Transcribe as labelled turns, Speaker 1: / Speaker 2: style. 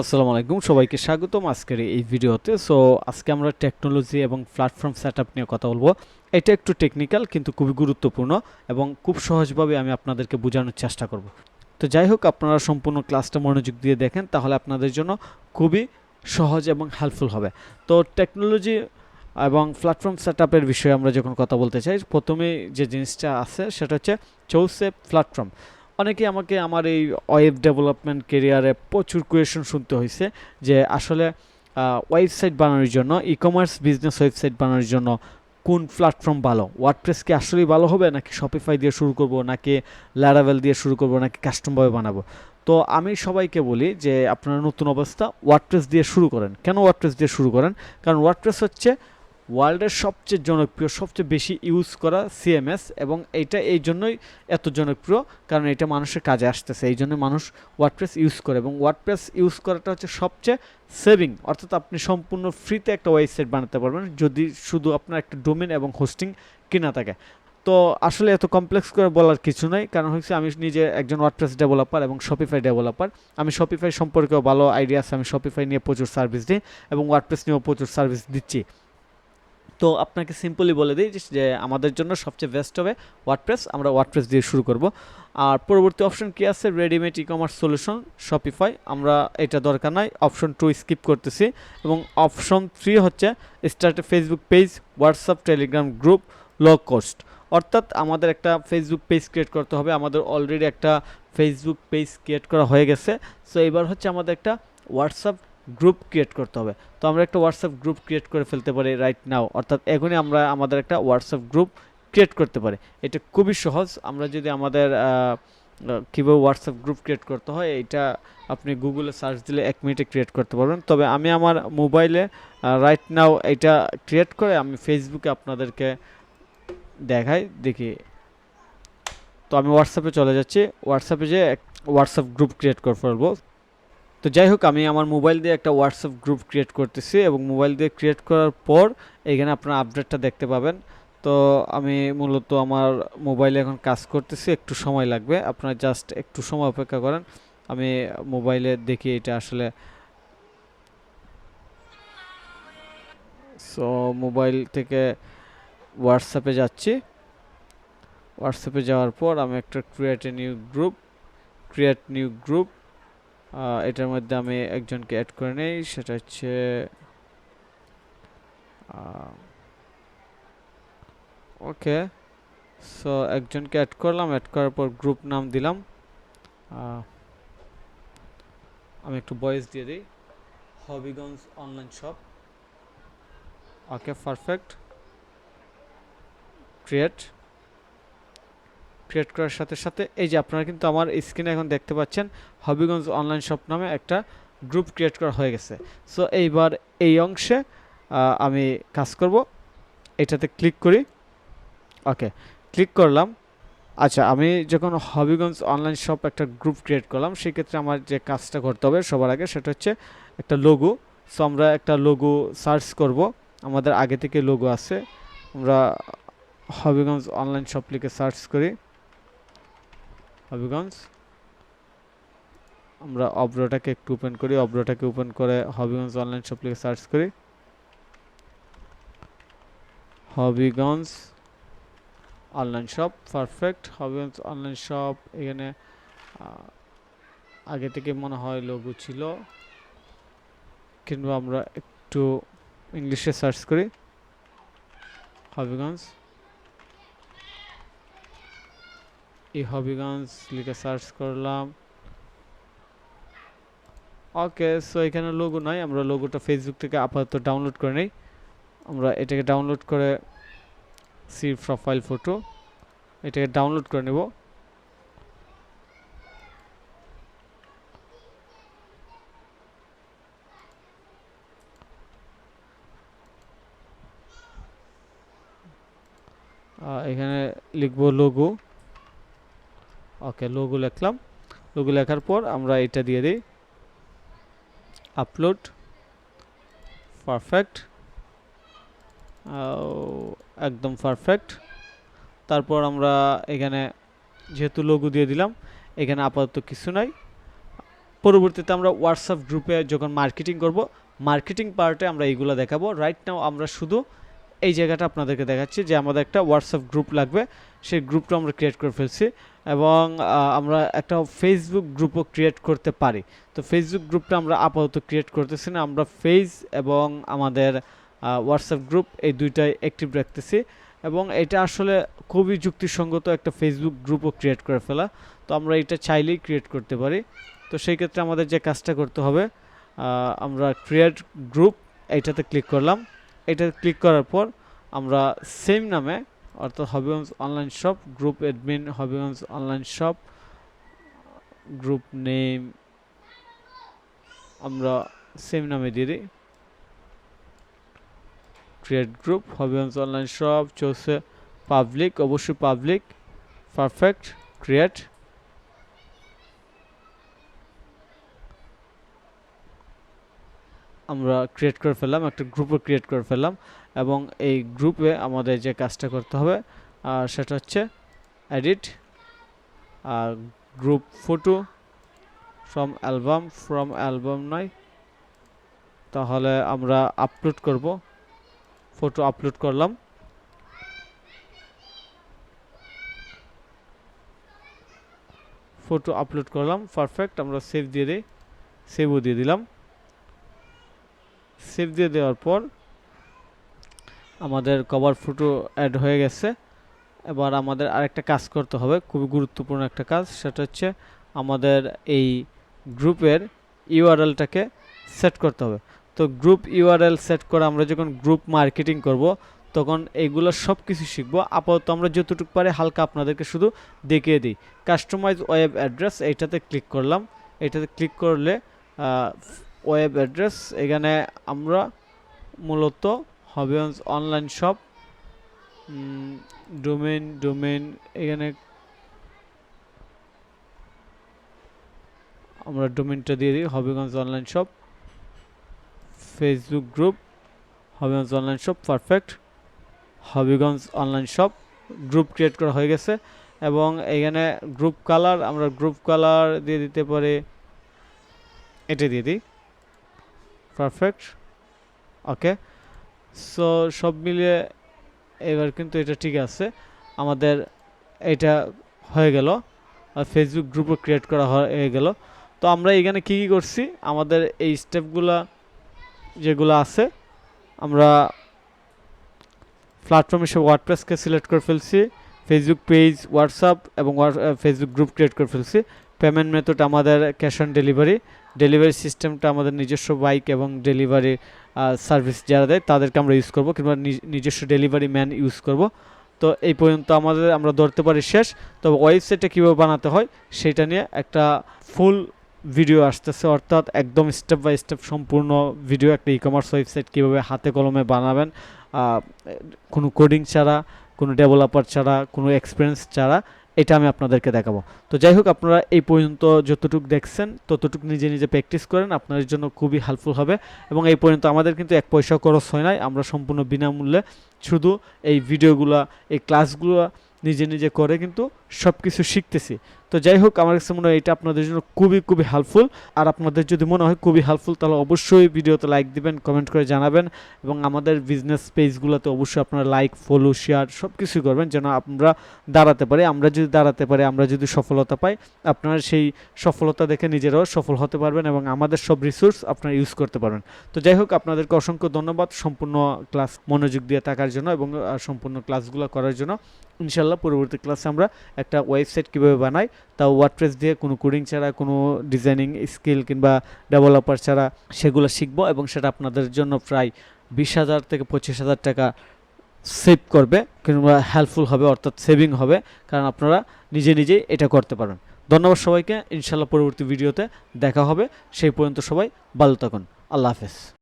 Speaker 1: আসসালামু আলাইকুম, সবাইকে স্বাগতম আজকের এই ভিডিওতে। সো আজকে আমরা টেকনোলজি এবং প্ল্যাটফর্ম সেটআপ নিয়ে কথা বলব। এটা একটু টেকনিক্যাল কিন্তু খুবই গুরুত্বপূর্ণ এবং খুব সহজভাবে আমি আপনাদেরকে বোঝানোর চেষ্টা করব। তো যাই হোক, আপনারা সম্পূর্ণ ক্লাসটা মনোযোগ দিয়ে দেখেন, তাহলে আপনাদের জন্য খুবই সহজ এবং হেল্পফুল হবে। তো টেকনোলজি এবং প্ল্যাটফর্ম সেটআপের বিষয়ে আমরা যখন কথা বলতে চাই, প্রথমে যে জিনিসটা আছে, সেটা হচ্ছে চৌসে প্ল্যাটফর্ম অনেকেই আমাকে আমার এই ওয়েব ডেভেলপমেন্ট কেরিয়ারে প্রচুর কোয়েশন শুনতে হয়েছে যে আসলে ওয়েবসাইট বানানোর জন্য ই কমার্স বিজনেস ওয়েবসাইট বানানোর জন্য কোন প্ল্যাটফর্ম ভালো? ওয়ার্ডপ্রেস কি আসলেই ভালো হবে? নাকি শপিফাই দিয়ে শুরু করব? নাকি ল্যারাভেল দিয়ে শুরু করব? নাকি কাস্টমভাবে বানাবো? তো আমি সবাইকে বলি যে, আপনারা নতুন অবস্থা ওয়ার্ডপ্রেস দিয়ে শুরু করেন। কেন ওয়ার্ডপ্রেস দিয়ে শুরু করেন? কারণ ওয়ার্ডপ্রেস হচ্ছে ওয়ার্ল্ডের সবচেয়ে জনপ্রিয়, সবচেয়ে বেশি ইউজ করা সিএমএস এবং এইটা এই জন্যই এত জনপ্রিয়, কারণ এটা মানুষের কাজে আসতেছে। এই জন্য মানুষ ওয়ার্ডপ্রেস ইউজ করে এবং ওয়ার্ডপ্রেস ইউজ করাটা হচ্ছে সবচেয়ে সেভিং অর্থাৎ আপনি সম্পূর্ণ ফ্রিতে একটা ওয়েবসাইট বানাতে পারবেন যদি শুধু আপনার একটা ডোমেন এবং হোস্টিং কিনা থাকে। তো আসলে এত কমপ্লেক্স করে বলার কিছু নাই, কারণ হচ্ছে আমি নিজে একজন ওয়ার্ডপ্রেস ডেভেলপার এবং শপিফাই ডেভেলপার আমি শপিফাই সম্পর্কেও ভালো আইডিয়া আছে, আমি শপিফাই নিয়ে প্রচুর সার্ভিস দিই এবং ওয়ার্ডপ্রেস নিয়েও প্রচুর সার্ভিস দিচ্ছি। তো আপনাকে সিম্পলি বলে দিই যে- আমাদের জন্য সবচেয়ে বেস্ট হবে ওয়ার্ডপ্রেস আমরা ওয়ার্ডপ্রেস দিয়ে শুরু করব। আর পরবর্তী অপশন কি আছে? Readymade e commerce solution Shopify আমরা এটা দরকার নাই অপশন টু স্কিপ করতেছি। এবং অপশন থ্রি হচ্ছে start Facebook page WhatsApp Telegram group low cost অর্থাৎ আমাদের একটা ফেসবুক পেজ ক্রিয়েট করতে হবে। আমাদের অলরেডি একটা ফেসবুক পেজ ক্রিয়েট করা হয়ে গেছে। সো এবার হচ্ছে আমাদের একটা হোয়াটসঅ্যাপ গ্রুপ ক্রিয়েট করতে হবে। তো আমরা একটা হোয়াটসঅ্যাপ গ্রুপ ক্রিয়েট করে ফেলতে পারি রাইট নাও অর্থাৎ এখনই আমরা আমাদের একটা হোয়াটসঅ্যাপ গ্রুপ ক্রিয়েট করতে পারি। এটা খুবই সহজ। আমরা যদি আমাদের কীভাবে হোয়াটসঅ্যাপ গ্রুপ ক্রিয়েট করতে হয় এটা আপনি গুগলে সার্চ দিলে এক মিনিটে ক্রিয়েট করতে পারবেন। তবে আমি আমার মোবাইলে রাইট নাও এটা ক্রিয়েট করে আমি ফেসবুকে আপনাদেরকে দেখাই, দেখি। তো আমি হোয়াটসঅ্যাপে চলে যাচ্ছি। হোয়াটসঅ্যাপে যে হোয়াটসঅ্যাপ গ্রুপ ক্রিয়েট করে ফেলব। তো যাই হোক আমি আমার মোবাইল দিয়ে একটা হোয়াটসঅ্যাপ গ্রুপ ক্রিয়েট করতেছি এবং মোবাইল দিয়ে ক্রিয়েট করার পর এখানে আপনার আপডেটটা দেখতে পাবেন। তো আমি মূলত আমার মোবাইলে এখন কাজ করতেছি, একটু সময় লাগবে। আপনারা জাস্ট একটু সময় অপেক্ষা করেন, আমি মোবাইলে দেখি এটা আসলে। সো মোবাইল থেকে হোয়াটসঅ্যাপে যাচ্ছি। হোয়াটসঅ্যাপে যাওয়ার পর আমি একটা create a new group create new group এটার মধ্যে আমি একজনকে অ্যাড করে নেই, সেটা হচ্ছে ওকে সো একজনকে অ্যাড করলাম অ্যাড করার পর গ্রুপ নাম দিলাম আমি একটু ভয়েস দিয়ে দিই Habiganj online shop okay perfect create create করার সাথে সাথে এই যে আপনারা কিন্তু আমার স্ক্রিনে এখন দেখতে পাচ্ছেন হবিগঞ্জ অনলাইন শপ নামে একটা গ্রুপ ক্রিয়েট করা হয়ে গেছে। সো এইবার এই অংশে আমি কাজ করব। এটাতে ক্লিক করি। ওকে ক্লিক করলাম। আচ্ছা আমি যখন হবিগঞ্জ অনলাইন শপ একটা গ্রুপ ক্রিয়েট করলাম সেক্ষেত্রে আমার যে কাজটা করতে হবে সবার আগে সেটা হচ্ছে একটা লোগো সো আমরা একটা লোগো সার্চ করব। আমাদের আগে থেকে লোগো আছে। আমরা হবিগঞ্জ অনলাইন শপ লিখে সার্চ করি। হবিগঞ্জ। আমরা অব্রোটাকে একটু ওপেন করি, অব্রোটাকে ওপেন করে হবিগঞ্জ অনলাইন শপ লিখে সার্চ করি। Habiganj online shop perfect Habiganj online shop এখানে আগে থেকে মনে হয় লোগো ছিল। কিংবা আমরা একটু ইংলিশে সার্চ করি। হবিগঞ্জ। এই হবিগঞ্জ লিখে সার্চ করলাম। ওকে সো এখানে লোগো নাই, আমরা লোগোটা ফেসবুক থেকে আপাতত ডাউনলোড করে নেই। আমরা এটাকে ডাউনলোড করে সি প্রোফাইল ফটো এটাকে ডাউনলোড করে নেব। এখানে লিখব লোগো ওকে লোগো লিখলাম। লোগো লেখার পর আমরা এটা দিয়ে দিই। আপলোড পারফেক্ট একদম পারফেক্ট তারপর আমরা এখানে যেহেতু লোগো দিয়ে দিলাম, এখানে আপাতত কিছু নাই। পরবর্তীতে আমরা হোয়াটসঅ্যাপ গ্রুপে যখন মার্কেটিং করব মার্কেটিং পার্টে আমরা এইগুলো দেখাবো। রাইট নাও আমরা শুধু এই জায়গাটা আপনাদেরকে দেখাচ্ছি যে আমাদের একটা হোয়াটসঅ্যাপ গ্রুপ লাগবে। সেই গ্রুপটা আমরা ক্রিয়েট করে ফেলছি এবং আমরা একটা ফেসবুক গ্রুপও ক্রিয়েট করতে পারি। তো ফেসবুক গ্রুপটা আমরা আপাতত ক্রিয়েট করতেছি না, আমরা ফেজ এবং আমাদের হোয়াটসঅ্যাপ গ্রুপ এই দুইটাই অ্যাক্টিভ রাখতেছি এবং এটা আসলে খুবই যুক্তিসঙ্গত একটা ফেসবুক গ্রুপও ক্রিয়েট করে ফেলা। তো আমরা এটা চাইলেই ক্রিয়েট করতে পারি। তো সেই ক্ষেত্রে আমাদের যে কাজটা করতে হবে আমরা ক্রিয়েট গ্রুপ এইটাতে ক্লিক করলাম। এটাতে ক্লিক করার পর আমরা সেম নামে, অর্থাৎ Habiganj online shop group admin Habiganj online shop group name আমরা সেম নামে দিয়ে দিই। Create group Habiganj online shop চলছে পাবলিক অবশ্যই পাবলিক পারফেক্ট ক্রিয়েট আমরা ক্রিয়েট করে ফেললাম, একটা গ্রুপও ক্রিয়েট করে ফেললাম এবং এই গ্রুপে আমাদের যে কাজটা করতে হবে, আর সেটা হচ্ছে edit R group photo from album from album নয়। তাহলে আমরা আপলোড করব ফটো আপলোড করলাম। ফটো আপলোড করলাম পারফেক্ট আমরা সেভ দিয়ে দিই সেভও দিয়ে দিলাম। সেভ দিয়ে দেওয়ার পর আমাদের কভার ফটো অ্যাড হয়ে গেছে। এবার আমাদের আরেকটা কাজ করতে হবে, খুবই গুরুত্বপূর্ণ একটা কাজ, সেটা হচ্ছে আমাদের এই গ্রুপের ইউআরএলটাকে সেট করতে হবে। তো গ্রুপ ইউআরএল সেট করে আমরা যখন গ্রুপ মার্কেটিং করব, তখন এইগুলো সব কিছু শিখব। আপাতত আমরা যতটুকু পারি হালকা আপনাদেরকে শুধু দেখিয়ে দিই। কাস্টমাইজ ওয়েব অ্যাড্রেস এইটাতে ক্লিক করলাম। এটাতে ক্লিক করলে ওয়েব অ্যাড্রেস এখানে আমরা মূলত Habiganj online shop domain domain এখানে আমরা ডোমেনটা দিয়ে দিই Habiganj online shop Facebook group Habiganj online shop perfect Habiganj online shop group create করা হয়ে গেছে, এবং এখানে গ্রুপ কালার আমরা গ্রুপ কালার দিয়ে দিতে পারি, এটা দিয়ে দিই। পারফেক্ট ওকে সো সব মিলিয়ে এবার কিন্তু এটা ঠিক আছে। আমাদের এটা হয়ে গেল। ফেসবুক গ্রুপও ক্রিয়েট করা হয়ে গেল। তো আমরা এখানে কি কি করছি? আমাদের এই স্টেপগুলা যেগুলো আছে, আমরা প্ল্যাটফর্ম হিসেবে ওয়ার্ডপ্রেসকে সিলেক্ট করে ফেলছি ফেসবুক পেজ হোয়াটসঅ্যাপ এবং ফেসবুক গ্রুপ ক্রিয়েট করে ফেলছি। পেমেন্ট মেথড আমাদের ক্যাশ অন ডেলিভারি ডেলিভারি সিস্টেমটা আমাদের নিজস্ব বাইক এবং ডেলিভারি সার্ভিস যারা দেয় তাদেরকে আমরা ইউজ করব কিংবা নিজ- নিজস্ব ডেলিভারি ম্যান ইউজ করব। তো এই পর্যন্ত আমাদের, আমরা ধরতে পারি শেষ। তবে ওয়েবসাইটটা কীভাবে বানাতে হয় সেটা নিয়ে একটা ফুল ভিডিও আসতেছে। অর্থাৎ একদম স্টেপ বাই স্টেপ সম্পূর্ণ ভিডিও একটা ই কমার্স ওয়েবসাইট কীভাবে হাতে কলমে বানাবেন কোনো কোডিং ছাড়া, কোনো ডেভেলপার ছাড়া, কোনো এক্সপিরিয়েন্স ছাড়া এটা আমি আপনাদেরকে দেখাবো। তো যাই হোক, আপনারা এই পর্যন্ত যতটুকু দেখছেন, ততটুকু নিজে নিজে প্র্যাকটিস করেন, আপনাদের জন্য খুবই হেল্পফুল হবে। এবং এই পর্যন্ত আমাদের কিন্তু এক পয়সা খরচ হয় নাই, আমরা সম্পূর্ণ বিনামূল্যে শুধু এই ভিডিওগুলো এই ক্লাসগুলো নিজে নিজে করে কিন্তু সব কিছু শিখতেছি। তো যাই হোক, আমার কাছে মনে হয় এটা আপনাদের জন্য খুবই খুবই হেল্পফুল আর আপনাদের যদি মনে হয় খুবই হেল্পফুল তাহলে অবশ্যই ভিডিওতে লাইক দিবেন কমেন্ট করে জানাবেন এবং আমাদের বিজনেস পেজগুলোতে অবশ্যই আপনারা লাইক ফলো শেয়ার সব কিছুই করবেন যেন আমরা দাঁড়াতে পারি। আমরা যদি দাঁড়াতে পারি, আমরা যদি সফলতা পাই, আপনারা সেই সফলতা দেখে নিজেরাও সফল হতে পারবেন এবং আমাদের সব রিসোর্স আপনারা ইউজ করতে পারবেন। তো যাই হোক, আপনাদেরকে অসংখ্য ধন্যবাদ সম্পূর্ণ ক্লাস মনোযোগ দিয়ে থাকার জন্য এবং সম্পূর্ণ ক্লাসগুলো করার জন্য। ইনশাল্লাহ পরবর্তী ক্লাসে আমরা একটা ওয়েবসাইট কীভাবে বানাই তা ওয়ার্ডপ্রেস দিয়ে কোনো কোডিং ছাড়া, কোনো ডিজাইনিং স্কিল কিংবা ডেভেলপার ছাড়া সেগুলো শিখব এবং সেটা আপনাদের জন্য প্রায় বিশ হাজার থেকে পঁচিশ হাজার টাকা সেভ করবে কিংবা হেল্পফুল হবে অর্থাৎ সেভিং হবে। কারণ আপনারা নিজে নিজেই এটা করতে পারবেন। ধন্যবাদ সবাইকে। ইনশাল্লাহ পরবর্তী ভিডিওতে দেখা হবে। সেই পর্যন্ত সবাই ভালো থাকুন। আল্লাহ হাফেজ।